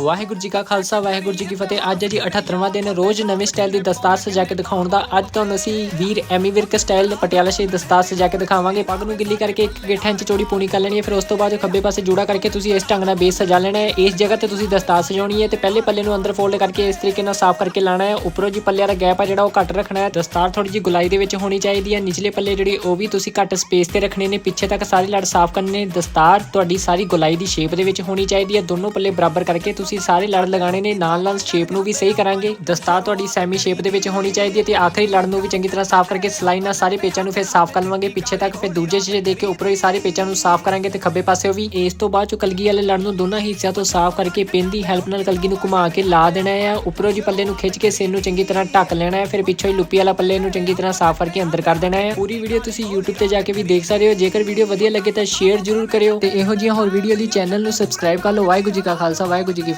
ਵਾਹਿਗੁਰੂ ਜੀ ਕਾ ਖਾਲਸਾ, ਵਾਹਿਗੁਰੂ ਜੀ ਕੀ ਫਤਿਹ। ਅੱਜ ਹੈ ਜੀ 78ਵਾਂ ਦਿਨ, ਰੋਜ਼ ਨਵੇਂ ਸਟਾਈਲ ਦੀ ਦਸਤਾਰ ਸਜਾ ਕੇ ਦਿਖਾਉਣ ਦਾ। ਅੱਜ ਤੁਹਾਨੂੰ ਅਸੀਂ ਵੀਰ ਐਮੀ ਵਿਰਕ ਸਟਾਈਲ ਪਟਿਆਲਾ ਸ਼ੇਰ ਦਸਤਾਰ ਸਜਾ ਕੇ ਦਿਖਾਵਾਂਗੇ। ਪੱਗ ਨੂੰ ਗਿੱਲੀ ਕਰਕੇ ਇੱਕ ਗਿੱਠਾ 'ਚ ਚੌੜੀ ਪੂਣੀ ਕਰ ਲੈਣੀ ਹੈ। ਫਿਰ ਉਸ ਤੋਂ ਬਾਅਦ ਖੱਬੇ ਪਾਸੇ ਜੂੜਾ ਕਰਕੇ ਤੁਸੀਂ ਇਸ ਢੰਗ ਨਾਲ ਬੇਸ ਸਜਾ ਲੈਣਾ ਹੈ। ਇਸ ਜਗ੍ਹਾ ਤੇ ਤੁਸੀਂ ਦਸਤਾਰ ਸਜਾਉਣੀ ਹੈ ਤੇ ਪਹਿਲੇ ਪੱਲੇ ਨੂੰ ਅੰਦਰ ਫੋਲਡ ਕਰਕੇ ਇਸ ਤਰੀਕੇ ਨਾਲ ਸਾਫ਼ ਕਰਕੇ ਲਾਣਾ ਹੈ। ਉੱਪਰੋਂ ਜੀ ਪੱਲਿਆਂ ਦਾ ਗੈਪ ਹੈ ਜਿਹੜਾ ਉਹ ਘੱਟ ਰੱਖਣਾ ਹੈ। ਦਸਤਾਰ ਥੋੜੀ ਜੀ ਗੁਲਾਈ ਦੇ ਵਿੱਚ ਹੋਣੀ ਚਾਹੀਦੀ ਹੈ। ਨਿਚਲੇ ਪੱਲੇ ਜਿਹੜੇ ਉਹ ਵੀ ਤੁਸੀਂ ਘੱਟ ਸਪੇਸ ਤੇ ਰੱਖਣੇ ਨੇ। ਪਿੱਛੇ ਤੱਕ ਸਾਰੇ ਲੜ ਸਾਫ਼ ਕਰਨੇ ਨੇ ਦਸਤਾਰ ਤੁਹਾਡੀ ਸਾਰੀ ਗੁਲਾਈ ਦੀ ਸ਼ੇਪ ਦੇ ਵਿੱਚ ਹੋਣੀ ਚਾਹੀਦੀ ਹੈ। ਦੋਨੋਂ ਪੱਲੇ ਬਰਾਬਰ ਕਰਕੇ ਤੁਸੀਂ ਸਾਰੇ ਲੜ ਲਗਾਣੇ ਨੇ, ਨਾਲ ਨਾਲ ਸ਼ੇਪ ਨੂੰ ਵੀ ਸਹੀ ਕਰਾਂਗੇ। ਦਸਤਾਰ ਤੁਹਾਡੀ ਸੈਮੀ ਸ਼ੇਪ ਦੇ ਵਿੱਚ ਹੋਣੀ ਚਾਹੀਦੀ ਹੈ ਤੇ ਆਖਰੀ ਲੜ ਨੂੰ ਵੀ ਚੰਗੀ ਤਰ੍ਹਾਂ ਸਾਫ਼ ਕਰਕੇ ਸਲਾਈ ਨਾਲ ਸਾਰੇ ਪੇਚਾਂ ਨੂੰ ਫਿਰ ਸਾਫ਼ ਕਰ ਲਵਾਂਗੇ। ਪਿੱਛੇ ਤੱਕ ਫਿਰ ਦੂਜੇ ਸ਼ੀਸ਼ੇ ਦੇ ਕੇ ਉੱਪਰੋਂ ਹੀ ਸਾਰੇ ਪੇਚਾਂ ਨੂੰ ਸਾਫ਼ ਕਰਾਂਗੇ ਤੇ ਖੱਬੇ ਪਾਸੇ ਵੀ। ਇਸ ਤੋਂ ਬਾਅਦ ਚੋਂ ਕਲਗੀ ਵਾਲੇ ਲੜ ਨੂੰ ਦੋਨਾਂ ਹਿੱਸਿਆਂ ਤੋਂ ਸਾਫ਼ ਕਰਕੇ ਪਿੰਨ ਦੀ ਹੈਲਪ ਨਾਲ ਕਲਗੀ ਨੂੰ ਘੁਮਾ ਕੇ ਲਾ ਦੇਣਾ ਹੈ। ਉੱਪਰੋਂ ਜੀ ਪੱਲੇ ਨੂੰ ਖਿੱਚ ਕੇ ਸਿਰ ਨੂੰ ਚੰਗੀ ਤਰ੍ਹਾਂ ਢੱਕ ਲੈਣਾ ਹੈ। ਫਿਰ ਪਿੱਛੋਂ ਹੀ ਲੁੱਪੀ ਵਾਲਾ ਪੱਲੇ ਨੂੰ ਚੰਗੀ ਤਰ੍ਹਾਂ ਸਾਫ਼ ਕਰਕੇ ਅੰਦਰ ਕਰ ਦੇਣਾ ਹੈ। ਪੂਰੀ ਵੀਡੀਓ ਤੁਸੀਂ YouTube ਤੇ ਜਾ ਕੇ ਵੀ ਦੇਖ ਸਕਦੇ ਹੋ। ਜੇਕਰ ਵੀਡੀਓ ਵਧੀਆ ਲੱਗੇ ਤਾਂ ਸ਼ੇਅਰ ਜ਼ਰੂਰ ਕਰਿਓ ਤੇ ਇਹੋ ਜਿਹੀਆਂ ਹੋਰ ਵੀਡੀਓ ਲਈ ਚੈਨਲ ਨੂੰ ਸਬਸਕ੍ਰਾਈਬ ਕਰ ਲਓ। ਵਾਹਿਗੁਰੂ ਜੀ ਕਾ ਖਾਲਸਾ, ਵਾਹਿਗੁਰੂ ਜੀ ਕੀ